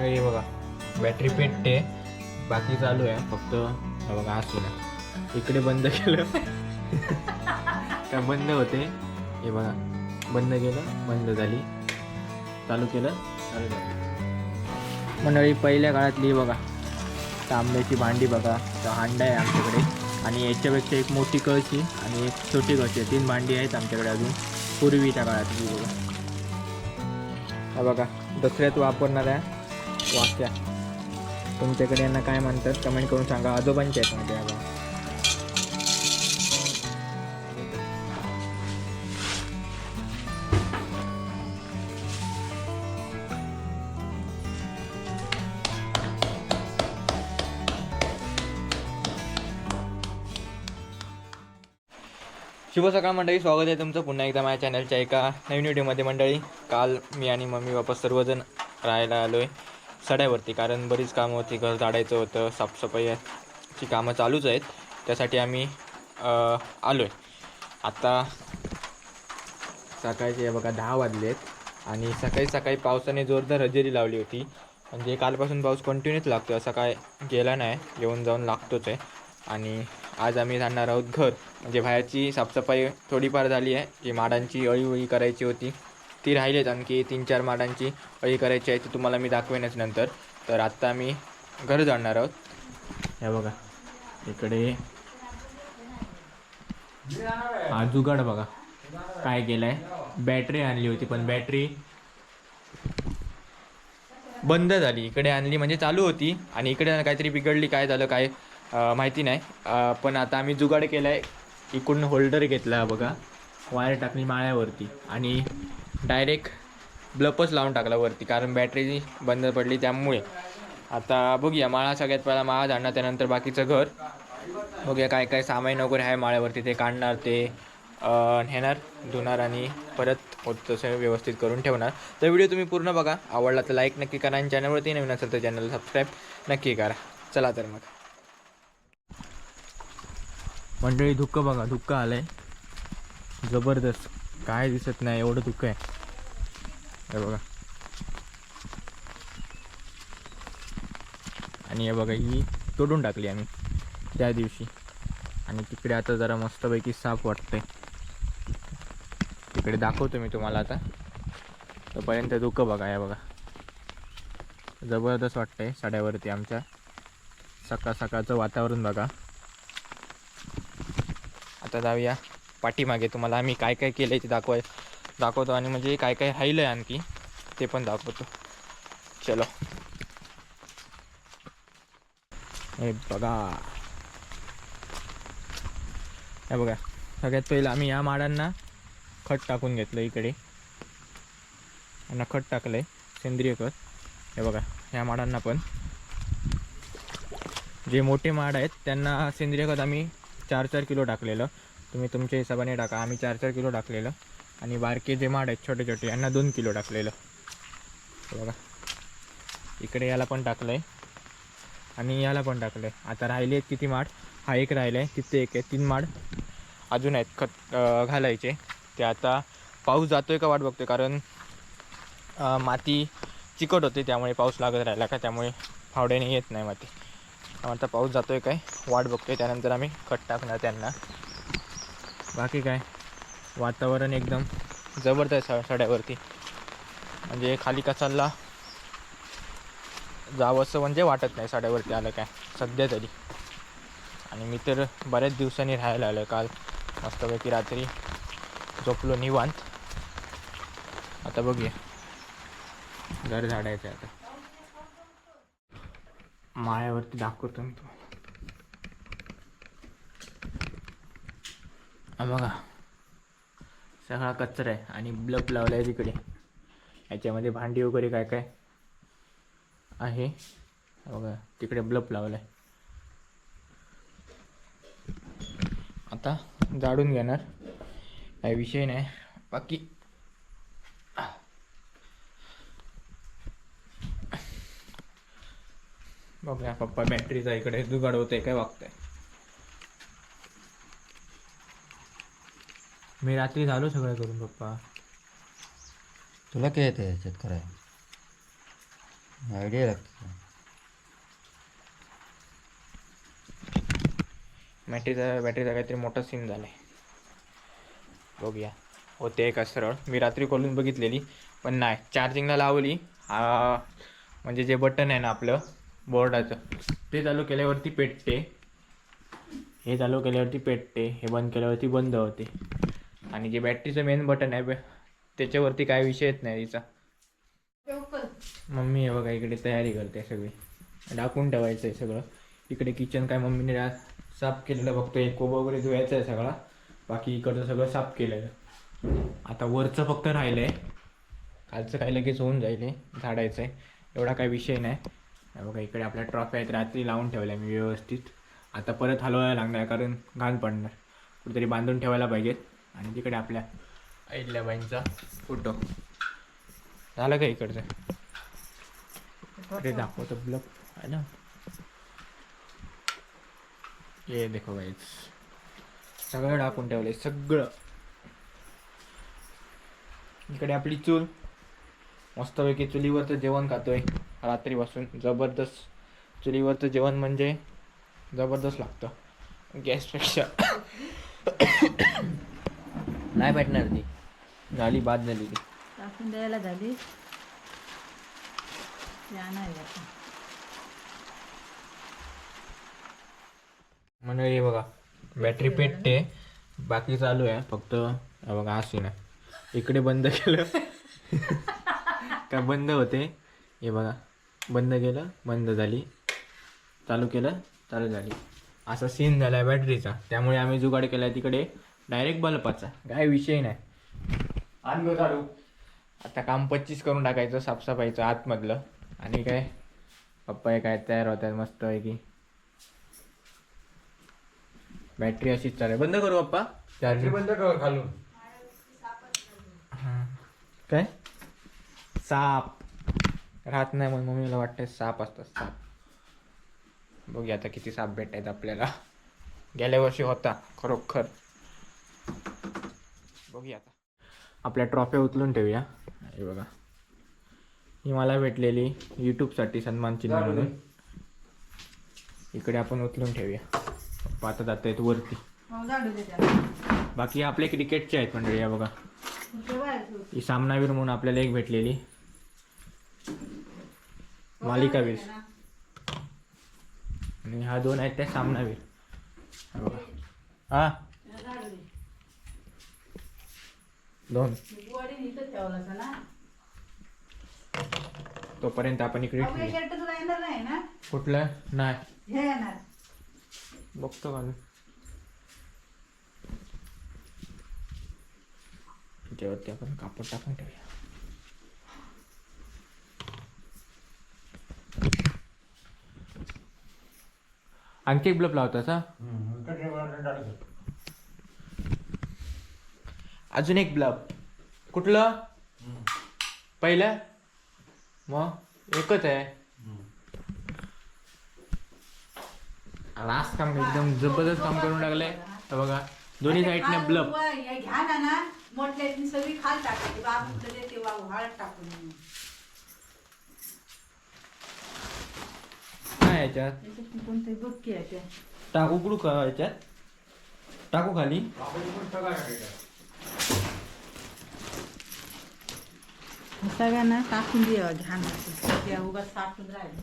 हे बघा. बॅटरी पेटते बाकी चालू आहे. फक्त बघा असू ना इकडे बंद केलं. काय बंद होते? हे बघा. बंद केलं बंद झाली. चालू केलं चालू झालं. मंडळी पहिल्या काळातली बघा. तांब्याची भांडी बघा. तर हांडा आहे आमच्याकडे. आणि याच्यापेक्षा एक मोठी कळशी आणि एक छोटी कळशी आहे. तीन भांडी आहेत आमच्याकडे अजून. पूर्वीच्या काळातली बघा. हा बघा दसऱ्यात वापरणाऱ्या वाक्या. तुमच्याकडे यांना काय म्हणतात? कमेंट करून सांगा. आजोबांच्या आहेत माझ्या आबा शुभ सकाळ मंडळी. स्वागत आहे तुमचं. पुन्हा एकदा माझ्या चॅनलच्या एका नवीन व्हिडिओमध्ये मंडळी. काल मी आणि मम्मी वापस सर्वजण राहायला आलो आहे सड्यावरती कारण बरीच कामं होती घर झाडायचं होतं साफसफाईची कामं चालूच आहेत. त्यासाठी आम्ही आलो आहे आता सकाळचे बघा दहा वाजले आहेत आणि सकाळी सकाळी पावसाने जोरदार हजेरी लावली होती. म्हणजे कालपासून पाऊस कंटिन्यूच लागतो असा काय गेला नाही. येऊन जाऊन लागतोच आहे. आणि आज आम्ही जाणार आहोत घर. म्हणजे बाहेरची साफसफाई थोडीफार झाली आहे जी माडांची अळीवळी करायची होती. ती राहिलीच आणखी तीन चार माडांची अळी करायची आहे ती तुम्हाला मी दाखवेनच नंतर. तर आत्ता आम्ही घर जाणार आहोत. हे बघा. इकडे हा जुगाड बघा. काय केलंय? बॅटरी आणली होती पण बॅटरी बंद झाली. इकडे आणली म्हणजे चालू होती आणि इकडे काहीतरी बिघडली काय झालं काय माहिती नाही. पण आता आम्ही जुगाड केला आहे इकडून होल्डर घेतला बघा. वायर टाकली माळ्यावरती आणि डायरेक्ट ब्लपच लावून टाकला वरती कारण बॅटरी बंद पडली त्यामुळे. आता बघूया माळा सगळ्यात पहिला माळा जाणार त्यानंतर बाकीचं घर. बघूया काय काय सामान वगैरे आहे माळ्यावरती ते काढणार ते नेणार धुणार आणि परत होत तसं व्यवस्थित करून ठेवणार. तर व्हिडिओ तुम्ही पूर्ण बघा आवडला तर लाईक नक्की करा आणि चॅनलवरती नवीन असेल तर चॅनलला सबस्क्राईब नक्की करा. चला तर मग. मंडळी धुक्क बघा धुक्क आहे जबरदस्त. काय दिसत नाही एवढं दुःख आहे. हे बघा. आणि हे बघा ही तोडून टाकली आम्ही त्या दिवशी. आणि तिकडे आता जरा मस्तपैकी साफ वाटते तिकडे दाखवतो मी तुम्हाला आता. तोपर्यंत धुकं बघा या बघा. जबरदस्त वाटतंय साड्यावरती आमच्या. सकाळ सकाळचं वातावरण बघा. आता जाऊया. पाठीमागे तुम्हाला आम्ही काय काय केलं आहे ते दाखवाय दाखवतो आणि म्हणजे काय काय राहिलं आहे आणखी ते पण दाखवतो. चलो. हे बघा. हे बघा. सगळ्यात पहिलं आम्ही या माडांना खत टाकून घेतलं इकडे. यांना खत टाकलं आहे सेंद्रिय खत. हे बघा या माडांना पण. जे मोठे माड आहेत त्यांना सेंद्रिय खत आम्ही चार चार किलो टाकलेलं. तुम्ही तुमच्या हिशोबाने टाका. आम्ही चार चार किलो टाकलेलं. आणि बारके जे माड आहेत छोटे छोटे यांना दोन किलो टाकलेलं. बघा. इकडे याला पण टाकलं आहे आणि याला पण टाकलं आहे आता राहिले आहेत किती माड? हा एक राहिला आहे तिथे एक आहे? तीन माड अजून आहेत खत घालायचे. ते आता पाऊस जातोय का वाट बघतोय. कारण माती चिकट होते. त्यामुळे पाऊस लागत राहिला का? त्यामुळे फावड्याने येत नाही माती. आता पाऊस जातोय काय? वाट बघतोय. त्यानंतर आम्ही खत टाकणार त्यांना. बाकी काय? वातावरण एकदम जबरदस्त आहे सड्यावरती. म्हणजे खाली कसाला जावंसं म्हणजे वाटत नाही साड्यावरती आलं काय सध्या तरी. आणि मी तर बऱ्याच दिवसांनी राहायला आलो काल. मस्तपैकी रात्री झोपलो निवांत. आता बघूया. घर झाडायचं आहे आता. मायावरती दाखवतो मी तुम्हाला. बघा. सगळा कचरा आहे आणि ब्लब लावला आहे तिकडे. याच्यामध्ये भांडी वगैरे काय काय आहे? बघा. तिकडे ब्लब लावला आहे. आता जाडून घेणार. काही विषय नाही. बाकी. बघूया पप्पा बॅटरीचा इकडे जुगाड होते काय वागतंय. मी रात्री झालो सगळं करून पप्पा. तुला काय येतं याच्यात कराय आयडिया लागते बॅटरीचा बॅटरीचा काहीतरी मोठा सीन झाला आहे बघूया. होते का सरळ? मी रात्री खोलून बघितलेली पण नाही. चार्जिंगला लावली. म्हणजे जे बटन आहे ना आपलं बोर्डाचं ते चालू केल्यावरती पेटते. हे चालू केल्यावरती पेटते हे बंद केल्यावरती बंद होते. आणि जे बॅटरीचं मेन बटन आहे त्याच्यावरती काय विषय येत नाही तिचा. मम्मी आहे बघा इकडे तयारी करते सगळी. डाकून ठेवायचं आहे सगळं. इकडे किचन काय मम्मीने साफ केलेलं बघतो एक कोबा वगैरे धुवायचा आहे सगळा. बाकी इकडचं सगळं साफ केलेलं. आता वरचं फक्त राहिलं आहे कालचं काय लगेच होऊन जाईल झाडायचं आहे एवढा काय विषय नाही. बघा इकडे आपल्या ट्रॉफी आहेत रात्री लावून ठेवल्या मी व्यवस्थित. आता परत हलवायला लागणार कारण घाण पडणार. कुठेतरी बांधून ठेवायला पाहिजेत. आणि तिकडे आपल्या अहिल्याबाईंचा फोटो. झालं का इकडचं? अरे दाखवतो ब्लॉग आहे ना? ये देखो गाईज सगळं टाकून ठेवलंय सगळं. इकडे आपली चूल. मस्तपैकी चुलीवरचं जेवण खातोय. रात्रीपासून जबरदस्त. चुलीवरचं जेवण म्हणजे जबरदस्त लागतं. गॅसपेक्षा. नाही भेटणार ती. झाली बाद झाली ती. टाकून द्यायला झाली. म्हणजे हे बघा. बॅटरी पेटते बाकी चालू आहे. फक्त बघा हा सीन आहे. इकडे बंद केलं. काय बंद होते? हे बघा. बंद केलं बंद झाली. चालू केलं चालू झाली. असा सीन झाला आहे बॅटरीचा त्यामुळे आम्ही जुगाड केला तिकडे. डायरेक्ट बल्बाचा काय विषय नाही. आण काढू आता काम पच्चीस करून टाकायचं साफसफाईचं आतमधलं. आणि काय? पप्पा हे काय तयार होत आहेत मस्त आहे की बॅटरी अशीच चालेल बंद करू पप्पा. चार्जिंग बंद कर खालून. काय? साप. राहत नाही मग मम्मीला वाटतं साप असतात. साप. बघूया आता किती साप भेटायत आपल्याला. गेल्या वर्षी होता खरोखर. बघूया आता. आपल्या ट्रॉफ्या उचलून ठेवूया. हे बघा. ही मला भेटलेली यूट्यूबसाठी सन्मान चिन्ह म्हणून इकडे आपण उचलून ठेवूया. आता जात आहेत वरती. बाकी आपले क्रिकेटचे आहेत मंडळी या बघा. ही सामनावीर म्हणून आपल्याला एक भेटलेली. मालिकावीर. आणि हा दोन आहेत त्या सामनावीर. हा बघा. हा त्याला झाडू दे. दोन. तोपर्यंत आपण इकडे ना? कुठलं? नाही. हे येणार. बघतो घालून त्याच्यावरती आपण कापड टाकून ठेवूया. आणखी एक ब्लब लावतास हा अजून एक ब्लब कुठलं? पहिलं? मग? एकच आहे. लास्ट काम एकदम जबरदस्त काम करून टाकलंय. हे बघा दोन्ही साईडने ब्लब हे घ्या ना ना मोठल्याची सगळी खाल हळद टाकून काय याच्यात? कोणतरी टाकू उकडू का याच्यात? टाकू खाली. सगळ्यांना टाकून द्यावा घ्या त्या उगा साठून राहिले.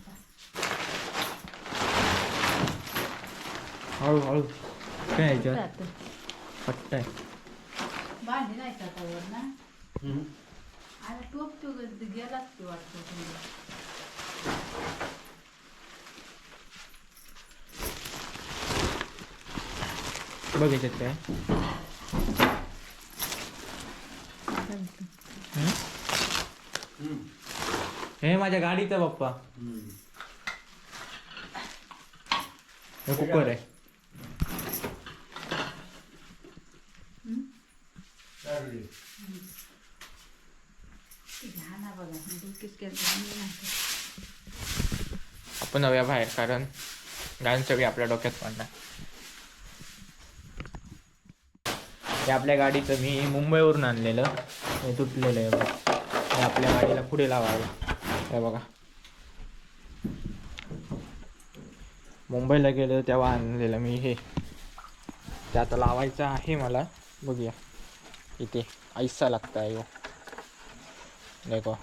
हळू हळू. काय. पट्टा आहे. भांडी नाही टाकावर ना आता टोप तो गेलाच ते वाटतं समजा. बघ याच्यात काय. हे माझ्या गाडीचा पप्पा. हे कुकर आहे. आपण नव्या बाहेर कारण गाण सगळी आपल्या डोक्यात पडणार. हे आपल्या गाडीचं मी मुंबईवरून आणलेलं. हे तुटलेलं आहे हे आपल्या गाडीला पुढे लावायला हे बघा. मुंबईला गेलो तेव्हा आणलेलं मी हे. ते आता लावायचं आहे मला. बघूया. इथे ऐसा लागता आहे हो. देखो.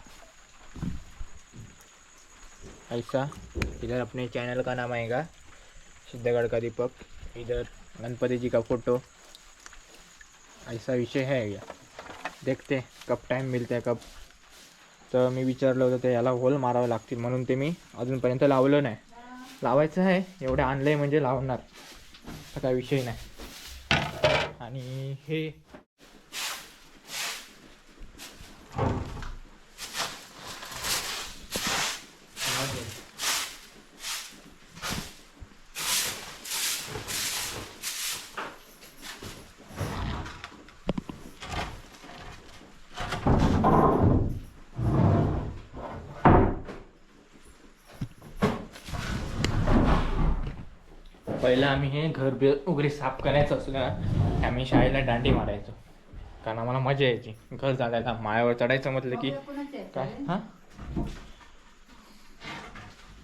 ऐसा इधर अपने चैनल का नाम आएगा. सिद्धगढ़ का दीपक. इधर गणपति जी का फोटो. ऐसा विषय है या देखते कब टाइम मिलते कब तर मी विचारलं होतं ते याला होल मारावं लागतील म्हणून ते मी अजूनपर्यंत लावलं नाही. लावायचं आहे एवढं आणलं आहे म्हणजे लावणार. असा काय विषय नाही. आणि हे पहिलं आम्ही हे घर बी वगैरे साफ करायचं असलं ना आम्ही शाळेला दांडी मारायचो. कारण आम्हाला मजा यायची. घर झाडायला माळ्यावर चढायचं म्हटलं की काय? हां?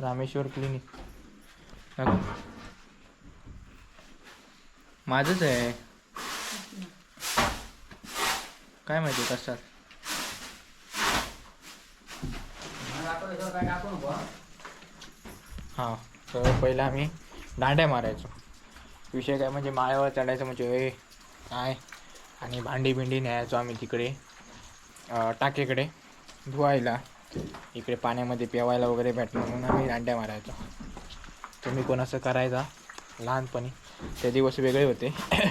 रामेश्वर क्लिनिक माझंच आहे. काय माहिती कशात हां तर पहिला आम्ही दांड्या मारायचो. विषय काय म्हणजे माळ्यावर चढायचं म्हणजे ए काय? आणि भांडी बिंडी न्यायचो आम्ही तिकडे टाकेकडे धुवायला. इकडे पाण्यामध्ये पेवायला वगैरे भेटलं म्हणून आम्ही दांड्या मारायचो. तुम्ही कोणाचं करायचा? लहानपणी. ते दिवस वेगळे होते.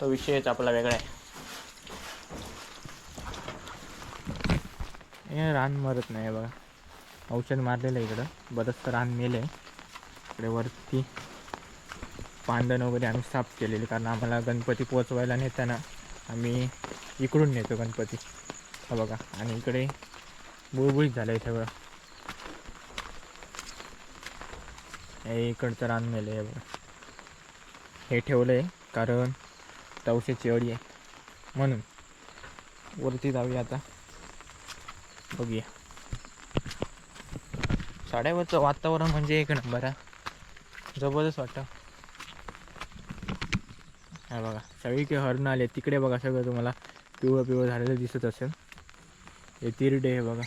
तो विषयच आपला वेगळा आहे. हे रान मरत नाही बघा. औषध मारलेलं आहे इकडं. बरंच रान मेलं आहे इकडे वरती पांदण वगैरे आम्ही साफ केलेले कारण आम्हाला गणपती पोचवायला नेताना आम्ही इकडून नेतो गणपती. हा बघा आणि इकडे बुळबुळीत झालं आहे सगळं. हे इकडचं रान मेलं आहे बघा. हे ठेवलं आहे कारण तवशेची अडी आहे. म्हणून वरती जाऊया आता. बघूया. साड्यावरचं वातावरण म्हणजे एक नंबर आहे जबरदस्त वाटतं. हा बघा सगळी काही हरणं आले. तिकडे बघा सगळं तुम्हाला पिवळं पिवळं झालेलं दिसत असेल. हे तिरडे आहे बघा.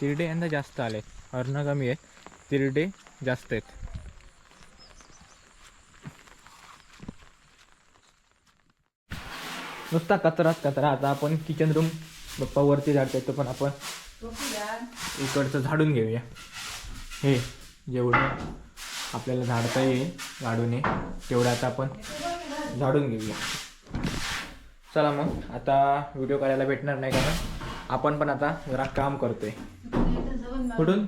तिरडे यंदा जास्त आले. हरणं कमी आहेत. तिरडे जास्त आहेत. नुसता कचराच कचरा. आता आपण किचन रूम बाप्पा वरती झाडता येतो पण आपण. इकडचं झाडून घेऊया. हे. जेवढं आपल्याला झाडता येईल झाडूने तेवढं आता आपण झाडून घेऊया. चला मग आता व्हिडिओ काढायला भेटणार नाही कारण आपण पण आता जरा काम करतोय. कुठून?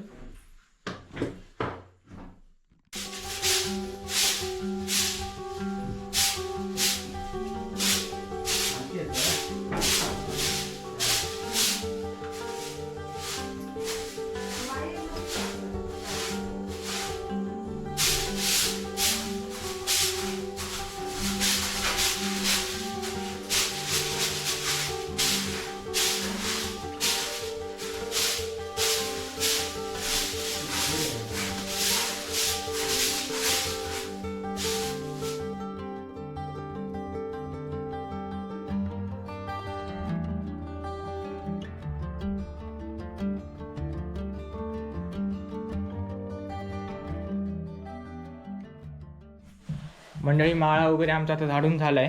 मंडळी माळा वगैरे आमचा आता झाडून झाला आहे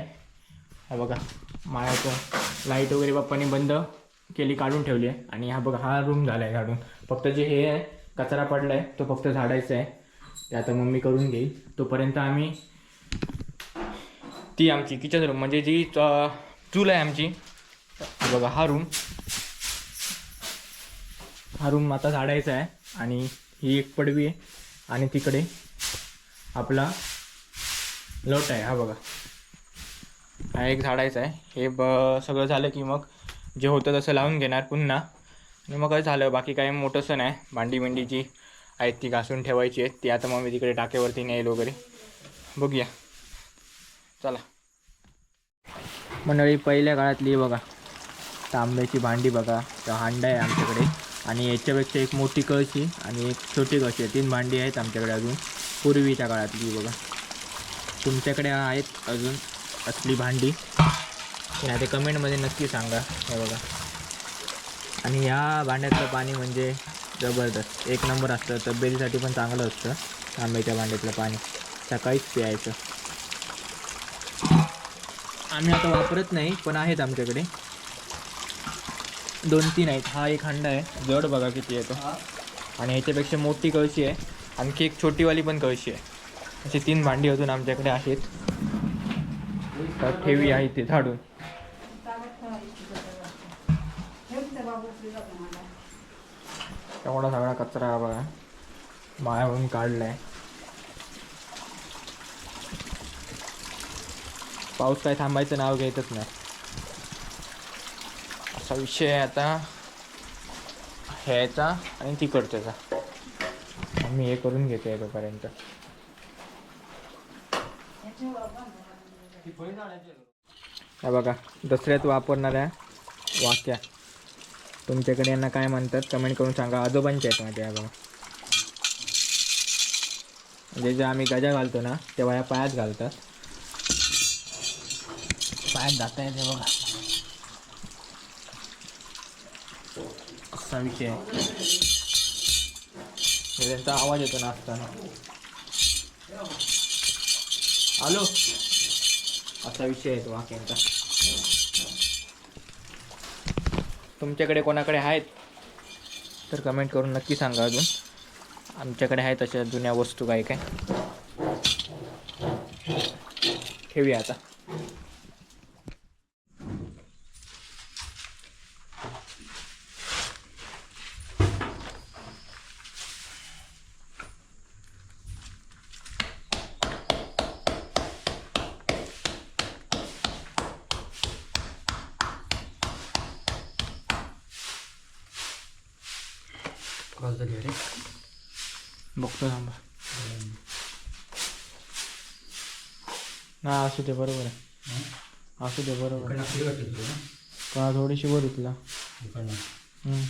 हा बघा माळ्याचं लाइट वगैरे बाप्पानी बंद केली काढून ठेवली आहे. आणि हा बघा हा रूम झाला आहे झाडून फक्त जे हे आहे कचरा पडला आहे तो फक्त झाडायचा आहे. ते आता मम्मी करून घेईल. तोपर्यंत आम्ही ती आमची किचन रूम म्हणजे जी च- चूल आहे आमची बघा हा रूम हा रूम आता झाडायचा आहे. आणि ही एक पडवी आहे. आणि तिकडे आपला लोट आहे हा बघा. हा एक झाडायचा आहे. हे ब सगळं झालं की मग जे होतं तसं लावून घेणार पुन्हा. आणि मग काय झालं बाकी काही मोठंसं नाही भांडी बिंडी जी आहेत ती घासून ठेवायची आहेत. ती आता मग मी तिकडे टाकेवरती नेईल वगैरे. बघूया. चला. मंडळी पहिल्या काळातली बघा. तांब्याची भांडी बघा. तर हांडा आहे आमच्याकडे. आणि याच्यापेक्षा एक मोठी कळशी आणि एक छोटी कळशी आहे. तीन भांडी आहेत आमच्याकडे अजून. पूर्वीच्या काळातली बघा. तुमच्याकडे आहेत अजून असली भांडी. नाही ते कमेंटमध्ये नक्की सांगा हे बघा. आणि ह्या भांड्यातलं पाणी म्हणजे जबरदस्त. एक नंबर असतं तब्येतीसाठी पण चांगलं असतं तांब्याच्या भांड्यातलं पाणी. सकाळीच प्यायचं. आम्ही आता वापरत नाही पण आहेत आमच्याकडे. दोन तीन आहेत. हा एक हंडा आहे. जड बघा किती येतो. आणि ह्याच्यापेक्षा मोठी कळशी आहे. आणखी एक छोटीवाली पण कळशी आहे. अशी तीन भांडी अजून आमच्याकडे आहेत. तर ठेवी आहे ते झाडून. एवढा सगळा कचरा बघा. मायावरून काढलाय. पाऊस काय थांबायचं नाव घेतच नाही. असा विषय आहे आता. ह्याचा आणि तिकडच्याचा. आम्ही हे करून घेतो तोपर्यंत हा बघा दसऱ्यात वापरणाऱ्या वाक्या. तुमच्याकडे यांना काय म्हणतात? कमेंट करून सांगा. आजोबांच्या आहेत माझ्या या बघा. म्हणजे जे आम्ही गजा घालतो ना तेव्हा या पायात घालतात. पायात जाता येते बघा. असा विषय म्हणजे त्यांचा आवाज येतो ना असताना. आलो असा विषय आहे तो वाक्यांचा. तुमच्याकडे कोणाकडे आहेत? तर कमेंट करून नक्की सांगा अजून. आमच्याकडे आहेत अशा जुन्या वस्तू काय काय? ठेवूया आता. बघतो थांबा. ना असू दे बरोबर आहे. असू दे बरोबर आहे. का थोडीशी वर हम्म.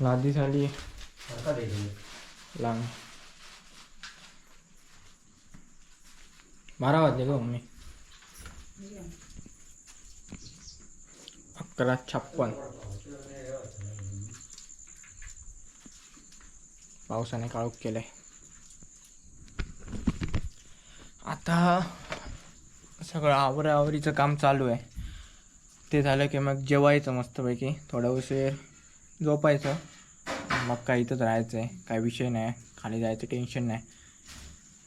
लादी झाली. लांग बारा वाजले ग मम्मी. अकरा छप्पन. पावसाने काळोख केलंय. आता सगळं आवराआवरीचं काम चालू आहे. ते झालं की मग जेवायचं मस्तपैकी. थोडा उशीर झोपायचं. मग काय इथंच राहायचं आहे काय विषय नाही. खाली जायचं टेन्शन नाही.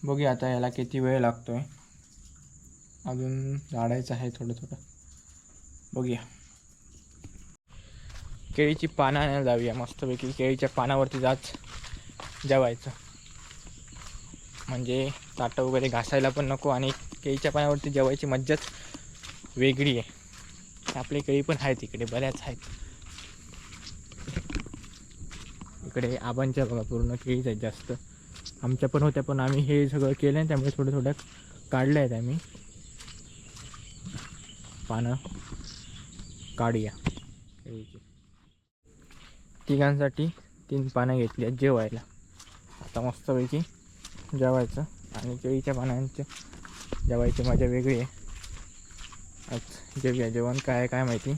बघूया आता याला किती वेळ लागतो आहे अजून झाडायचं आहे थोडं थोडं. बघूया. केळीची पानं आणायला जाऊया मस्तपैकी. केळीच्या पानावरती जाच जेवायचं. म्हणजे ताटं वगैरे घासायला पण नको आणि केळीच्या पानावरती जेवायची मज्जाच वेगळी आहे. आपल्या केळी पण आहेत इकडे बऱ्याच आहेत. इकडे आबांच्या बघा पूर्ण केळीच आहेत जास्त. आमच्या पण होत्या पण आम्ही हे सगळं केलं आहे त्यामुळे थोडं थोडं काढलं आहेत आम्ही. पानं. काढूया. केळीची. तिघांसाठी तीन पानं घेतली आहेत जेवायला. आता मस्तपैकी जेवायचं आणि केळीच्या पानांच्या जेवायची मजा वेगळी आहे. आज जेवूया जेवण काय आहे काय माहिती?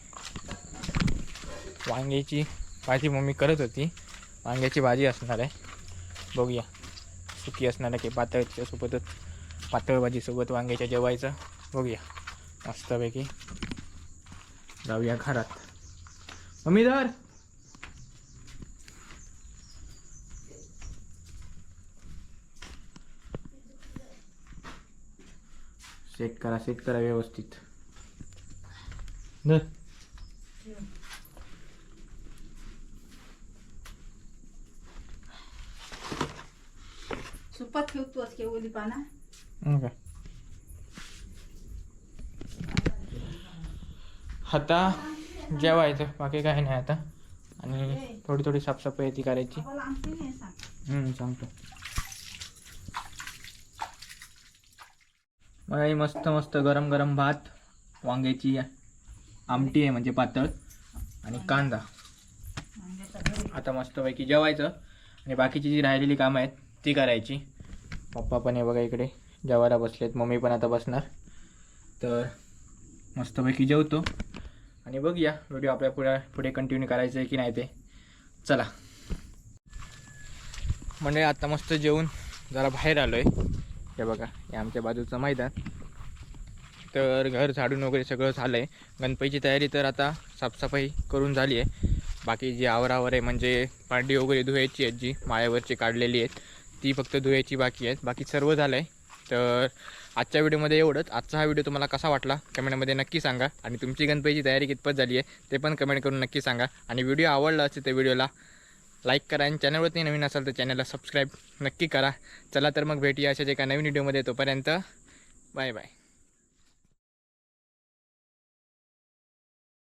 वांग्याची भाजी मम्मी करत होती. वांग्याची भाजी असणार आहे. बघूया. सुकी असणार आहे की पातळच्या सोबतच पातळ भाजीसोबत वांग्याच्या जेवायचं? बघूया. मस्तपैकी. जाऊया घरात. मम्मी धर. सेट करा सेट करा व्यवस्थित. धर सुपात ठेवतोस की ओली पाना आता जेवायचं. बाकी काही नाही आता. आणि थोडी थोडी साफसफाई ती करायची. मला आमची नाही सांग. हम्म, सांगतो. मग आई मस्त मस्त गरम गरम भात वांग्याची आमटी आहे म्हणजे पातळ आणि कांदा. आता मस्तपैकी जेवायचं. आणि बाकीची जी राहिलेली कामं आहेत ती करायची. पप्पा पण आहे बघा इकडे. जेवायला बसलेत. मम्मी पण आता बसणार. तर मस्तपैकी जेवतो. आणि बघूया व्हिडिओ आपल्या पुढे पुढे कंटिन्यू करायचं आहे की नाही ते. चला. म्हणजे आता मस्त जेवून जरा बाहेर आलो आहे हे बघा हे आमच्या बाजूचं मैदान. तर घर झाडून वगैरे सगळं झालं आहे गणपतीची तयारी तर आता साफसफाई करून झाली आहे. बाकी जी आवरावर आहे म्हणजे पांडी वगैरे धुवायची आहेत जी माळ्यावरची काढलेली आहेत ती फक्त धुवायची बाकी आहेत. बाकी सर्व झालं आहे तर आजच्या व्हिडिओमध्ये एवढंच. आजचा हा व्हिडिओ तुम्हाला कसा वाटला कमेंटमध्ये नक्की सांगा. आणि तुमची गणपतीची तयारी कितपत झाली आहे ते पण कमेंट करून नक्की सांगा. आणि व्हिडिओ आवडला असेल तर व्हिडिओला लाईक करा. आणि चॅनलवरती नवीन असाल तर चॅनलला सबस्क्राईब नक्की करा. चला तर मग भेटूया अशाच एका नवीन व्हिडिओमध्ये. तोपर्यंत बाय बाय.